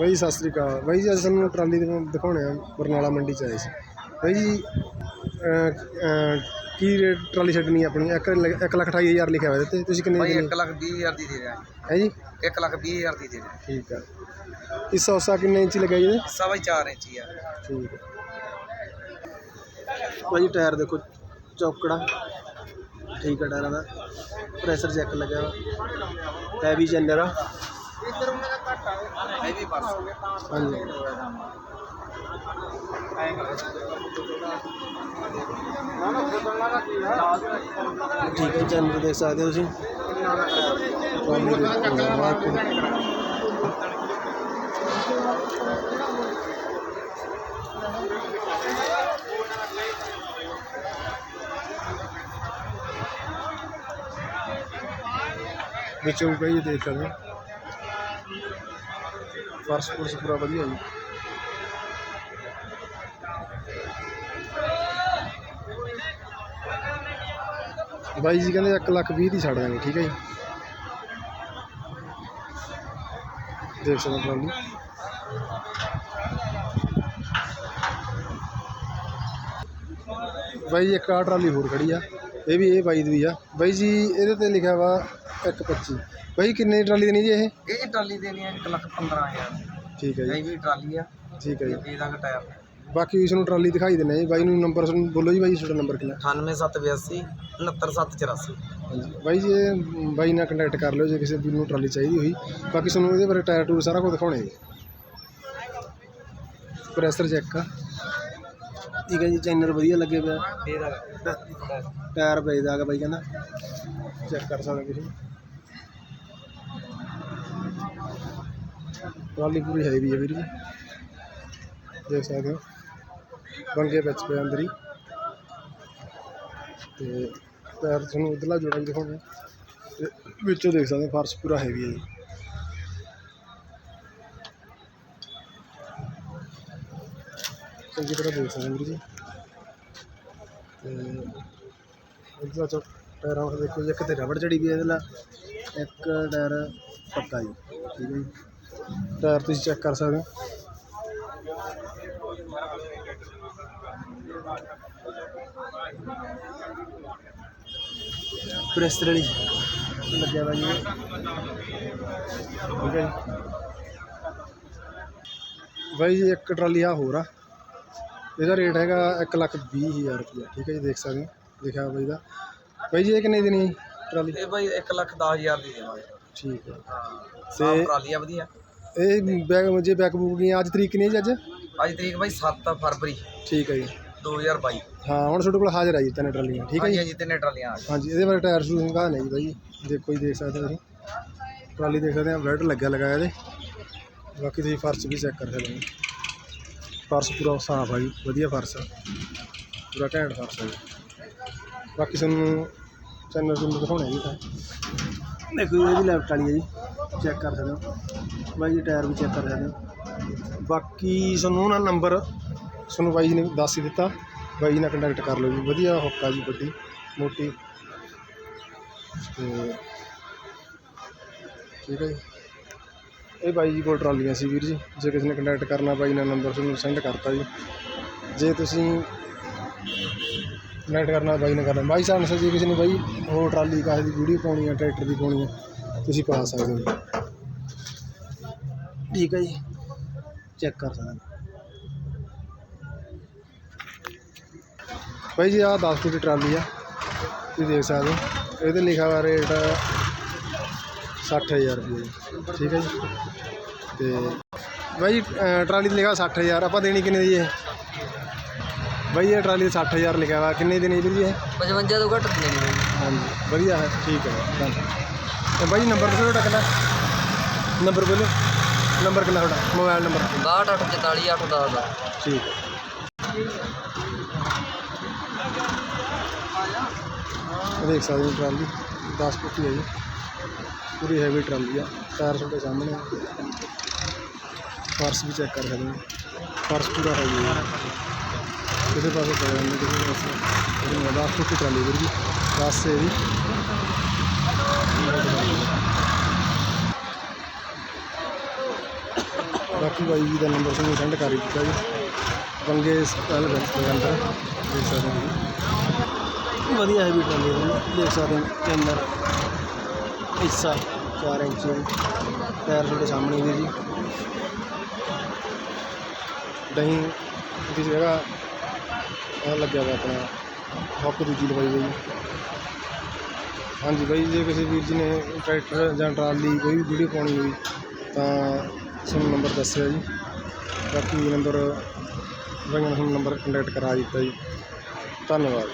ਬਾਈ ਸਤਿ ਸ੍ਰੀ ਅਕਾਲ। ਬਾਈ ਜੀ ਅੱਜ ਤੁਹਾਨੂੰ ਟਰਾਲੀ ਦੇ ਦਿਖਾਉਣੇ ਆ ਬਰਨਾਲਾ ਮੰਡੀ ਚ ਆਏ ਸੀ। ਬਾਈ ਜੀ ਕੀ ਰੇਟ ਟਰਾਲੀ ਛੱਡਣੀ ਆ ਆਪਣੀ? 1 ਲੱਖ ਅਠਾਈ ਹਜ਼ਾਰ ਲਿਖਿਆ ਹੋਇਆ ਤੇ ਤੁਸੀਂ ਕਿੰਨੇ ਭਾਈ ਦੀ 1 ਲੱਖ 20 ਹਜ਼ਾਰ ਦੀ ਦੇ ਰਿਹਾ। ਹੈ ਜੀ? 1 ਲੱਖ 20 ਹਜ਼ਾਰ ਦੀ ਦੇ ਰਿਹਾ। ਠੀਕ ਆ। ਇਸ ਸੌਸਾ ਕਿੰਨੇ ਇੰਚੀ ਲਗਾਈ ਇਹਦੇ? ਸਵਾ ਹੀ 4 ਇੰਚੀ ਆ। ਠੀਕ ਹੈ ਭਾਜੀ ਟਾਇਰ ਦੇਖੋ ਚੌਕੜਾ। ਠੀਕ ਹੈ ਟਾਇਰਾਂ ਦਾ। ਪ੍ਰੈਸ਼ਰ ਚੈੱਕ ਲੱਗਿਆ ਵਾ। ਹੈਵੀ ਜਨਰ ਆ। ਇਹ ਵੀ ਬਸ ਹਾਂਜੀ। ਠੀਕ ਹੈ ਜਨਰ ਦੇਖ ਸਕਦੇ ਹੋ ਤੁਸੀਂ। ਟਰਾਲੀ ਵਿੱਚੋਂ ਵੀ ਭਾਈ ਦੇਖ ਸਕਦੇ ਹੋ। ਫਰਸ਼ ਫੁਰਸ਼ ਪੂਰਾ ਵਧੀਆ ਜੀ। ਬਾਈ ਜੀ ਕਹਿੰਦੇ 1 ਲੱਖ 20 ਦੀ ਛੱਡ ਦਾਂਗੇ ਠੀਕ ਹੈ ਜੀ। ਦੇਖ ਸਕਦੇ ਹੋ ਟਰਾਲੀ ਬਾਈ ਜੀ, ਇੱਕ ਆ ਟਰਾਲੀ ਹੋਰ ਖੜੀ ਆ, ਇਹ ਵੀ ਇਹ ਬਾਈ ਦੀ ਆ। ਬਾਈ ਜੀ, ਇਹਦੇ ਤੇ ਲਿਖਿਆ ਵਾ 125 ਬਾਈ ਕਿੰਨੇ ਟਰਾਲੀ ਦੇਣੀ ਜੀ ਇਹ? ਇਹ ਟਰਾਲੀ ਦੇਣੀ ਹੈ 1 ਲੱਖ 15 ਹਜ਼ਾਰ। ਠੀਕ ਹੈ ਜੀ। ਇਹ ਵੀ ਟਰਾਲੀ ਆ। ਠੀਕ ਹੈ ਜੀ। ਦੇ ਦਾਂਗੇ ਟਾਇਰ ਬਾਕੀ ਇਸ ਨੂੰ ਟਰਾਲੀ ਦਿਖਾਈ ਦਿੰਦੇ ਆ ਜੀ। ਬਾਈ ਨੂੰ ਨੰਬਰ ਬੋਲੋ ਜੀ ਬਾਈ ਤੁਹਾਡਾ ਨੰਬਰ ਕਿੰਨਾ? 98782 69784 ਹਾਂਜੀ। ਬਾਈ ਜੀ ਇਹ ਬਾਈ ਨਾਲ ਕੰਟੈਕਟ ਕਰ ਲਿਓ ਜੇ ਕਿਸੇ ਵੀਰ ਨੂੰ ਟਰਾਲੀ ਚਾਹੀਦੀ ਹੋਈ। ਬਾਕੀ ਤੁਹਾਨੂੰ ਇਹਦੇ ਬਾਰੇ ਟਾਇਰ ਟੂਰ ਸਾਰਾ ਕੁਝ ਦਿਖਾਉਣੇ ਜੀ। ਪ੍ਰੈਸ਼ਰ ਚੈੱਕ ਆ। ਠੀਕ ਹੈ ਜੀ ਚੈਨਲ ਵਧੀਆ ਲੱਗੇ ਪਿਆ। ਦੇ ਦਾਂਗੇ ਟਾਇਰ ਵੇਚਦਾ ਹੈਗਾ ਬਾਈ ਕਹਿੰਦਾ। ਚੈੱਕ ਕਰ ਸਕਦੇ ਤੁਸੀਂ। ਟਰਾਲੀ ਪੂਰੀ ਹੈਵੀ ਹੈ ਵੀਰ ਜੀ। ਦੇਖ ਸਕਦੇ ਹੋ। ਬੰਗੇ ਵਿੱਚ ਪਿਆ ਅੰਦਰ ਹੀ। ਤੇ ਟਾਇਰ ਤੁਹਾਨੂੰ ਉਧਰਲਾ ਜੋੜਾ ਵੀ ਦਿਖਾਉਣਾ ਤੇ ਵਿੱਚੋਂ ਦੇਖ ਸਕਦੇ ਹੋ ਫਰਸ਼ ਪੂਰਾ ਹੈਵੀ ਹੈ ਜੀ। ਚੰਗੀ ਤਰ੍ਹਾਂ ਦੇਖ ਸਕਦੇ ਹੋ ਵੀਰ ਜੀ। ਤੇ ਇਹਦਾ ਚੋ ਟਾਇਰਾਂ ਦਾ ਦੇਖੋ ਜੀ, ਇੱਕ ਤੇ ਰਬੜ ਚੜੀ ਵੀ ਹੈ ਇਹਦੇ ਨਾਲ ਇੱਕ ਟਾਇਰ ਪੱਕਾ ਜੀ। ਠੀਕ ਹੈ ਜੀ। ਟਾਇਰ ਤੁਸੀਂ ਚੈੱਕ ਕਰ ਸਕਦੇ ਹੋ। ਪ੍ਰੈਸ ਵਾਲੀ ਲੱਗਿਆ ਵਾ ਜੀ। ਠੀਕ ਹੈ ਜੀ। ਬਾਈ ਜੀ, ਇੱਕ ਟਰਾਲੀ ਆ ਹੋਰ ਆ। ਇਹਦਾ ਰੇਟ ਹੈਗਾ ਇੱਕ ਲੱਖ ਵੀਹ ਹਜ਼ਾਰ ਰੁਪਇਆ। ਠੀਕ ਹੈ ਜੀ, ਦੇਖ ਸਕਦੇ ਹੋ। ਲਿਖਿਆ ਬਾਈ ਦਾ। ਬਾਈ ਜੀ, ਇਹ ਕਿੰਨੇ ਦਿਨ ਨਹੀਂ ਟਰਾਲੀ? ਇਹ ਭਾਈ 1 ਲੱਖ 10 ਹਜ਼ਾਰ ਦੀ ਦੇਵਾਂਗੇ। ਠੀਕ ਹੈ। ਸਾਫ਼ ਤੇ ਟਰਾਲੀ ਆ ਵਧੀਆ। ਇਹ ਬੈਗ ਜੇ ਬੁੱਕ ਅੱਜ ਤਰੀਕ ਨਹੀਂ ਜੀ ਅੱਜ? ਅੱਜ ਤਰੀਕ ਭਾਈ 7 ਫਰਵਰੀ। ਠੀਕ ਹੈ ਜੀ। 2022 ਹਾਂ ਹੁਣ ਤੁਹਾਡੇ ਕੋਲ ਹਾਜ਼ਰ ਆ ਜੀ ਤਿੰਨ ਟਰਾਲੀਆਂ ਠੀਕ ਹੈ ਹਾਂਜੀ ਜੀ? ਹਾਂਜੀ ਤਿੰਨੇ ਟਰਾਲੀਆਂ ਆ ਗਈਆਂ। ਹਾਂਜੀ ਇਹਦੇ ਬਾਰੇ ਟਾਇਰ ਸ਼ੂ ਸੰਘਾ ਨਹੀਂ ਜੀ ਬਾਈ। ਦੇਖੋ ਜੀ ਦੇਖ ਸਕਦੇ ਹੋ ਤੁਸੀਂ। ਟਰਾਲੀ ਦੇਖ ਸਕਦੇ ਆ ਬਲੈਡ ਲੱਗਿਆ ਲਗਾਇਆ ਇਹਦੇ। ਬਾਕੀ ਤੁਸੀਂ ਫਰਸ਼ ਵੀ ਚੈੱਕ ਕਰ ਸਕਦੇ ਹੋ। ਫਰਸ਼ ਪੂਰਾ ਸਾਫ਼ ਆ ਜੀ ਵਧੀਆ ਫਰਸ਼ ਆ। ਪੂਰਾ ਘੈਂਟ ਫਰਸ਼ ਆ ਜੀ। ਬਾਕੀ ਤੁਹਾਨੂੰ ਚੈਨਲ ਨੂੰ ਦਿਖਾਉਣਾ ਜੀ ਤਾਂ ਦੇਖੋ ਇਹ ਵੀ ਲੈਫਟ ਵਾਲੀ ਹੈ ਜੀ ਚੈੱਕ ਕਰ ਸਕਦੇ ਹੋ। ਬਾਈ ਜੀ, ਟਾਇਰ ਵੀ ਚੈੱਕ ਕਰ ਸਕਦੇ ਹੋ। ਬਾਕੀ ਤੁਹਾਨੂੰ ਨਾ ਨੰਬਰ ਤੁਹਾਨੂੰ ਬਾਈ ਜੀ ਨੇ ਦੱਸ ਹੀ ਦਿੱਤਾ। ਬਾਈ ਜੀ ਨਾਲ ਕੰਟੈਕਟ ਕਰ ਲਓ ਜੀ। ਵਧੀਆ ਹੁੱਕ ਜੀ ਵੱਡੀ ਮੋਟੀ। ਤੇ ਠੀਕ ਹੈ ਜੀ। ਇਹ ਬਾਈ ਜੀ ਕੋਲ ਟਰਾਲੀਆਂ ਸੀ ਵੀਰ ਜੀ। ਜੇ ਕਿਸੇ ਨੇ ਕੰਟੈਕਟ ਕਰਨਾ, ਬਾਈ ਨਾਲ ਨੰਬਰ ਤੁਹਾਨੂੰ ਸੈਂਡ ਕਰਤਾ ਜੀ। ਜੇ ਤੁਸੀਂ ਕੰਟੈਕਟ ਕਰਨਾ ਬਾਈ ਨਾਲ ਕਰਨਾ। ਬਾਈ ਸਾਹਿਬ ਨੇ ਜੇ ਕਿਸੇ ਨੇ ਬਾਈ ਹੋਰ ਟਰਾਲੀ ਕਾਹੇ ਦੀ ਵੀਡੀਓ ਪਾਉਣੀ ਆ ਟਰੈਕਟਰ ਦੀ ਪਾਉਣੀ ਆ ਤੁਸੀਂ ਪਾ ਸਕਦੇ ਹੋ। ਠੀਕ ਹੈ ਜੀ। ਚੈੱਕ ਕਰ ਸਕਦੇ ਭਾਈ ਜੀ ਆਹ 10 ਫੁੱਟ ਦੀ ਟਰਾਲੀ ਆ ਤੁਸੀਂ ਦੇਖ ਸਕਦੇ ਹੋ। ਇਹਦੇ ਲਿਖਿਆ ਹੋਇਆ ਰੇਟ 60000 ਰੁਪਏ ਠੀਕ ਹੈ ਜੀ। ਤੇ ਜੀ ਅਹ ਟਰਾਲੀ ਤੇ ਲਿਖਿਆ 60000 ਆਪਾਂ ਦੇਣੀ ਕਿੰਨੇ ਦੀ ਇਹ? ਭਾਈ ਇਹ ਟਰਾਲੀ 60000 ਲਿਖਿਆ ਹੋਇਆ ਕਿੰਨੇ ਦੀ ਨਹੀਂ ਵੀਰ ਜੀ ਇਹ? 55 ਤੋਂ ਘੱਟ ਨਹੀਂ ਹਾਂਜੀ ਵਧੀਆ ਹੈ ਠੀਕ ਹੈ ਡਨ ਤੇ ਭਾਈ ਨੰਬਰ ਦੱਸੋ ਤੁਹਾਡਾ ਕਿੰਨਾ? ਨੰਬਰ ਬੋਲੋ। ਨੰਬਰ ਕਿੰਨਾ ਤੁਹਾਡਾ? Mobile number. 6244 810 ਦਾ ਠੀਕ ਹੈ। ਇਹ ਦੇਖ ਸਕਦੇ ਹੋ ਟਰਾਲੀ 10 ਫੁੱਟੀ ਹੈ ਜੀ। ਪੂਰੀ ਹੈਵੀ ਟਰਾਲੀ ਆ ਟਾਇਰ ਤੁਹਾਡੇ ਸਾਹਮਣੇ ਆ। ਫਰਸ਼ ਵੀ ਚੈੱਕ ਕਰ ਸਕਦੇ ਹੋ। ਫਰਸ਼ ਪੂਰਾ ਹੈ ਜੀ ਕਿਸੇ ਪਾਸੇ ਪਿਆ ਨਹੀਂ ਕਿਸੇ ਪਾਸੇ? ਇਹ 10 ਫੁੱਟੀ ਟਰਾਲੀ ਵੀਰ ਜੀ। 10 ਸੇ ਵੀ। ਬਾਕੀ ਬਾਈ ਜੀ ਦਾ ਨੰਬਰ ਤੁਹਾਨੂੰ ਸੈਂਡ ਕਰ ਦਿੱਤਾ ਜੀ। ਬੰਗੇ ਸਟਾਈਲ ਵਿੱਚ ਦੇ ਅੰਦਰ। ਦੇਖ ਸਕਦੇ ਹੋ ਵਧੀਆ ਹੈ ਵੀ ਟਰਾਲੀ ਹੈ ਦੇਖ ਸਕਦੇ ਹੋ ਤੇ ਅੰਦਰ ਹਿੱਸਾ 4 ਇੰਚ ਦੀ ਤੁਹਾਡੇ ਸਾਹਮਣੇ ਹੀ ਜੀ। ਦਹੀਂ ਦੀ ਜਗ੍ਹਾ ਆ ਲੱਗਿਆ ਵਾ ਆਪਣਾ, ਹੱਕ ਦੂਜੀ ਲਵਾਈ ਹੋਈ। ਹਾਂਜੀ ਬਾਈ, ਜੇ ਕਿਸੇ ਵੀਰ ਜੀ ਨੇ ਟਰੈਕਟਰ ਜਾਂ ਟਰਾਲੀ ਕੋਈ ਵੀ ਵੀਡੀਓ ਪਾਉਣੀ ਹੋਈ, ਤਾਂ ਸਾਨੂੰ ਨੰਬਰ ਦੱਸਿਆ ਜੀ। ਬਾਕੀ ਨੰਬਰ ਬਾਈਆਂ ਨੇ ਨੰਬਰ ਕੰਟੈਕਟ ਕਰਾ ਦਿੱਤਾ ਜੀ। ਧੰਨਵਾਦ।